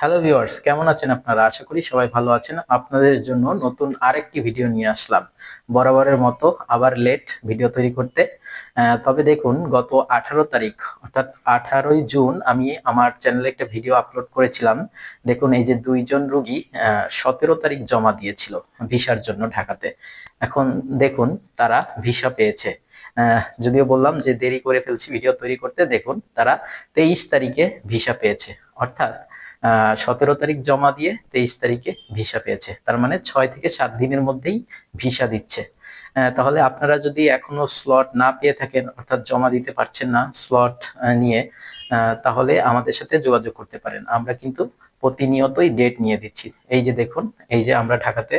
Hello viewers কেমন আছেন আপনারা? আশা করি সবাই ভালো আছেন। আপনাদের জন্য নতুন আরেকটি ভিডিও নিয়ে আসলাম। বরাবরের মতো আবার লেট ভিডিও তৈরি করতে। তবে দেখুন, গত আঠারো তারিখ, অর্থাৎ আঠারোই জুন, আমি আমার চ্যানেলে একটা ভিডিও আপলোড করেছিলাম। দেখুন, এই যে দুইজন রুগী সতেরো তারিখ জমা দিয়েছিল ভিসার জন্য ঢাকাতে। এখন দেখুন, তারা ভিসা পেয়েছে। যদিও বললাম যে দেরি করে ফেলছি ভিডিও তৈরি করতে। দেখুন, তারা তেইশ তারিখে ভিসা পেয়েছে। অর্থাৎ সতেরো তারিখ জমা দিয়ে তেইশ তারিখে ভিসা পেয়েছে। তার মানে ছয় থেকে সাত দিনের মধ্যেই ভিসা দিচ্ছে। তাহলে আপনারা যদি এখনও স্লট না পেয়ে থাকেন, অর্থাৎ জমা দিতে পারছেন না স্লট নিয়ে তাহলে আমাদের সাথে যোগাযোগ করতে পারেন। আমরা কিন্তু প্রতিনিয়তই ডেট নিয়ে দিচ্ছি। এই যে দেখুন, এই যে আমরা ঢাকাতে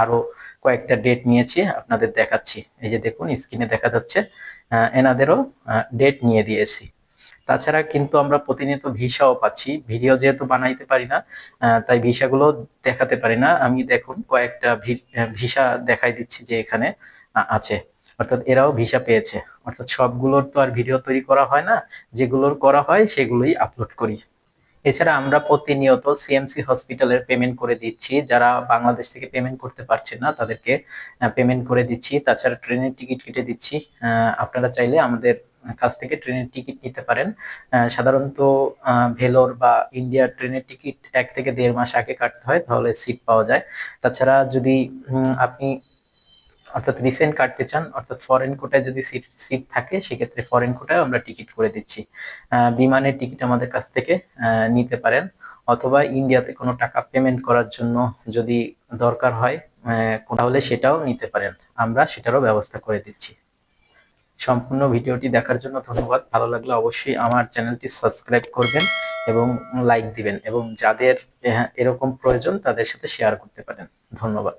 আরও কয়েকটা ডেট নিয়েছি, আপনাদের দেখাচ্ছি। এই যে দেখুন স্ক্রিনে দেখা যাচ্ছে এনাদেরও ডেট নিয়ে দিয়েছি। তাছাড়া কিন্তু আমরা প্রতিনিয়ত ভিসাও পাচ্ছি। ভিডিও যেহেতু বানাইতে পারি না তাই ভিসাগুলো দেখাতে পারি না। আমি দেখুন কয়েকটা ভিসা দেখাই দিচ্ছি যে এখানে আছে। অর্থাৎ এরাও ভিসা পেয়েছে। অর্থাৎ সবগুলোর তো আর ভিডিও তৈরি করা হয় না। যেগুলোর করা হয় সেগুলোই আপলোড করি। এছাড়া আমরা প্রতিনিয়ত সিএমসি হসপিটালের পেমেন্ট করে দিচ্ছি। যারা বাংলাদেশ থেকে পেমেন্ট করতে পারছে না, তাদেরকে পেমেন্ট করে দিচ্ছি। তাছাড়া ট্রেনের টিকিট কেটে দিচ্ছি। আপনারা চাইলে আমাদের কাছ থেকে ট্রেনের টিকিট নিতে পারেন। সাধারণত ভেলোর বা ইন্ডিয়ার ট্রেনের টিকিট এক থেকে দেড় মাস আগে কাটতে হয়, তাহলে সিট পাওয়া যায়। তাছাড়া যদি আপনি অর্থাৎ রিসেন্ট কাটতে চান, অর্থাৎ ফরেন কোটায় যদি সিট সিট থাকে, সেক্ষেত্রে ফরেন কোটায় আমরা টিকিট করে দিচ্ছি। বিমানের টিকিট আমাদের কাছ থেকে নিতে পারেন। অথবা ইন্ডিয়াতে কোনো টাকা পেমেন্ট করার জন্য যদি দরকার হয় তাহলে সেটাও নিতে পারেন। আমরা সেটারও ব্যবস্থা করে দিচ্ছি। সম্পূর্ণ ভিডিওটি দেখার জন্য ধন্যবাদ। ভালো লাগলে অবশ্যই আমার চ্যানেলটি সাবস্ক্রাইব করবেন এবং লাইক দিবেন এবং যাদের এরকম প্রয়োজন তাদের সাথে শেয়ার করতে পারেন। ধন্যবাদ।